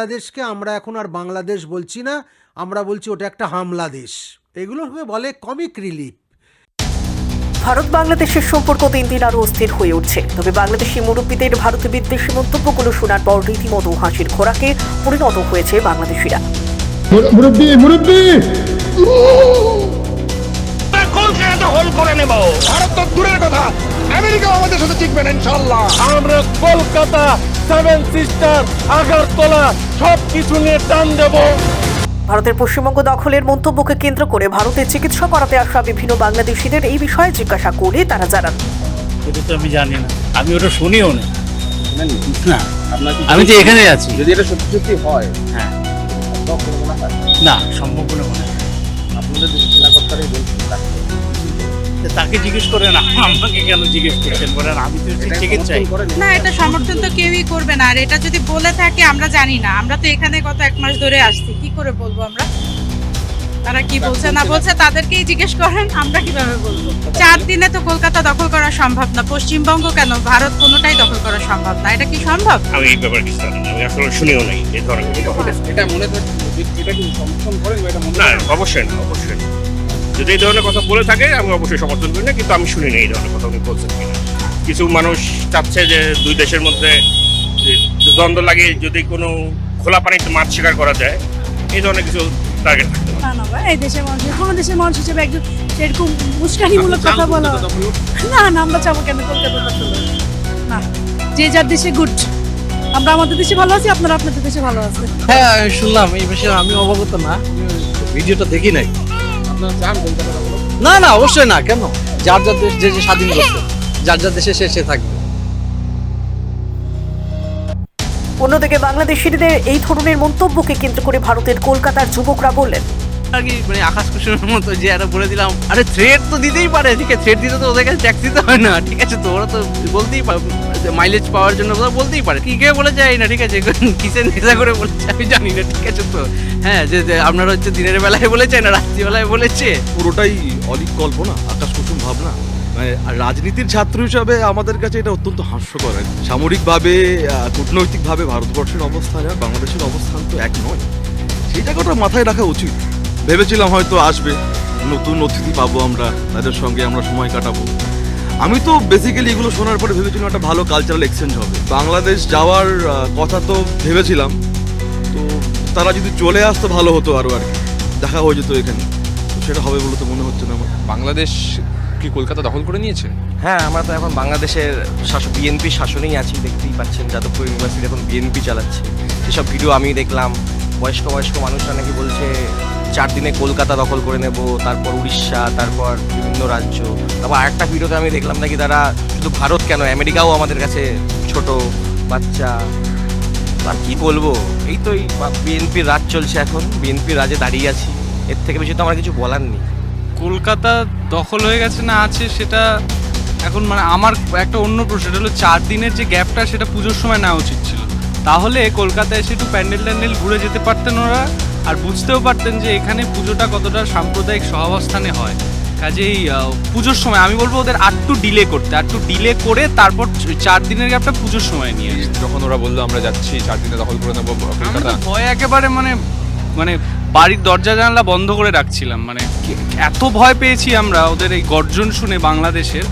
বাংলাদেশকে আমরা এখন আর বাংলাদেশ বলছি না আমরা বলছি ওটা একটা হামলা দেশ। এগুলোকে বলে কমিক রিলিফ। ভারত বাংলাদেশের সম্পর্ক দিন দিন আরও অস্থির হয়ে উঠছে। তবে বাংলাদেশি মুরব্বীদের ভারতে বিদ্বেষী মন্তব্যগুলো শোনার পর রীতিমতো হাসির খোরাকে পরিণত হয়েছে বাংলাদেশিরা। মুরব্বী মুরব্বী! কলকাতা করে নেব। ভারত তো দূরের কথা। আমেরিকা আমাদের সাথে টিকবেন ইনশাল্লাহ আমরা কলকাতা সেভেন সিস্টার আগারতলা সব কিছু নিয়ে টান দেব। ভারতের পশ্চিমবঙ্গ দখলের মন্তব্যকে কেন্দ্র করে ভারতে চিকিৎসা করাতে আসা বিভিন্ন বাংলাদেশিদের এই বিষয়ে জিজ্ঞাসা করে তারা জানান। এটা তো আমি জানি না। আমি ওটা শুনিও না। না আমি তো এখানে আছি। যদি এটা সত্যি সত্যি হয় হ্যাঁ। না সম্ভব বলে মনে হয় আপনাদের দেশের সেনাকর্তারাই বলছেন তাকে। জিজ্ঞেস করেন আমাকে কেন জিজ্ঞেস করছেন? বলেন আমি তো চিকিৎসাই না। এটা সমর্থন তো কেউই করবে না। আর এটা যদি বলে থাকে আমরা জানি না। আমরা তো এখানে গত এক মাস ধরে আসছি। কি করে বলব আমরা? তারা কি বলছে না বলছে তাদেরকেই জিজ্ঞেস করেন আমরা কীভাবে বলব? চার দিনে তো কলকাতা দখল করা সম্ভব না। পশ্চিমবঙ্গ কেন? ভারত কোনোটাই দখল করা সম্ভব না। এটা কি সম্ভব? আমি এই ব্যাপারে কিছু জানি না। আমি আসলে শুনিও নাই এই ধরনের এটা- এটা মনে থাকে এটা কি সমর্থন করেন বা এটা মনে না অবশ্যই না অবশ্যই যদি এই ধরনের কথা বলে থাকে আমি অবশ্যই সমর্থন করি না কিন্তু আমি শুনি না এই ধরনের কথা উনি বলছেন কিনা। কিছু মানুষ চাচ্ছে যে দুই দেশের মধ্যে দ্বন্দ্ব লাগে যদি কোনো খোলা পানিতে মাছ শিকার করা যায় এই ধরনের কিছু টার্গেট থাকতে পারে। না না এই দেশের মানুষ কোনো দেশের মানুষ হিসেবে একজন এরকম উস্কানিমূলক কথা বলা না না আমরা চাবো কেন? না যে যার দেশে গুড আমরা আমাদের দেশে ভালো আছি আপনারা আপনাদের দেশে ভালো আছেন। হ্যাঁ শুনলাম এই বিষয়ে আমি অবগত না ভিডিওটা দেখি নাই। না না অবশ্যই না কেন? যার যার দেশ যে যে স্বাধীন করছে যার যার দেশে সে সে থাকবে। অন্যদিকে বাংলাদেশিদের এই ধরনের মন্তব্যকে কেন্দ্র করে ভারতের কলকাতার যুবকরা বললেন কি মানে আকাশ কুসুমের মতো যে একটা বলে দিলাম। আরে থ্রেড তো দিতেই পারে ঠিক আছে থ্রেড দিতে তো ওদের কাছে ট্যাক্স দিতে হয় না, ঠিক আছে? তো ওরা তো বলতেই পারে মাইলেজ পাওয়ার জন্য ওরা বলতেই পারে। কি, কে বলে যায় না, ঠিক আছে? কিসের নেশা করে বলেছে আমি জানি না, ঠিক আছে? তো হ্যাঁ যে আপনারা হচ্ছে দিনের বেলায় বলেছে না রাত্রিবেলায় বলেছে। পুরোটাই অলিক কল্পনা, আকাশ কুসুম ভাবনা। মানে আর রাজনীতির ছাত্র হিসাবে আমাদের কাছে এটা অত্যন্ত হাস্যকর। সামরিকভাবে কূটনৈতিকভাবে ভারতবর্ষের অবস্থান আর বাংলাদেশের অবস্থান তো এক নয়। সেই জায়গাটা মাথায় রাখা উচিত। ভেবেছিলাম হয়তো আসবে। নতুন অতিথি পাবো আমরা তাদের সঙ্গে আমরা সময় কাটাবো। আমি তো বেসিক্যালি এগুলো শোনার পরে ভেবেছিলাম একটা ভালো কালচারাল এক্সচেঞ্জ হবে। বাংলাদেশ যাওয়ার কথা তো ভেবেছিলাম। তো তারা যদি চলে আসতো ভালো হতো আরও আর কি। দেখা হয়ে যেত এখানে। সেটা হবে বলে তো মনে হচ্ছে না আমার। বাংলাদেশ কি কলকাতা দখল করে নিয়েছে? হ্যাঁ আমরা তো এখন বাংলাদেশের শাসক বিএনপি শাসনেই আছি দেখতেই পাচ্ছেন। যাদবপুর ইউনিভার্সিটি এখন বিএনপি চালাচ্ছে। সেসব ভিডিও আমি দেখলাম। বয়স্ক বয়স্ক মানুষরা নাকি বলছে চার দিনে কলকাতা দখল করে নেব, তারপর উড়িষ্যা, তারপর বিভিন্ন রাজ্য। তারপর আরেকটা ভিডিওতে আমি দেখলাম নাকি তারা শুধু ভারত কেন, আমেরিকাও আমাদের কাছে ছোট, বাচ্চা। আর কি বলব? এই তো এই বিএনপির রাজ চলছে এখন বিএনপির রাজে দাঁড়িয়ে আছি। এর থেকে বেশি তো আমার কিছু বলার নেই। কলকাতা দখল হয়ে গেছে না আছে, সেটা এখন মানে আমার একটা অন্য প্রশ্ন, সেটা হলো চার দিনের যে গ্যাপটা, সেটা পুজোর সময় নেওয়া উচিত ছিল। তাহলে কলকাতায় এসে একটু প্যান্ডেল ট্যান্ডেল ঘুরে যেতে পারতেন ওরা? আর বুঝতেও পারতেন যে এখানে পুজোটা কতটা সাম্প্রদায়িক সহাবস্থানে হয়। কাজেই পুজোর সময় আমি বলব ওদের আটটু ডিলে করতে আটটু ডিলে করে তারপর চার দিনের গ্যাপটা পুজোর সময় নিয়ে। যখন ওরা বলল আমরা যাচ্ছি চার দিনে দখল করে নেব ভয় একেবারে মানে মানে বাড়ির দরজা জানলা বন্ধ করে রাখছিলাম। মানে এত ভয় পেয়েছি আমরা ওদের এই গর্জন শুনে বাংলাদেশের।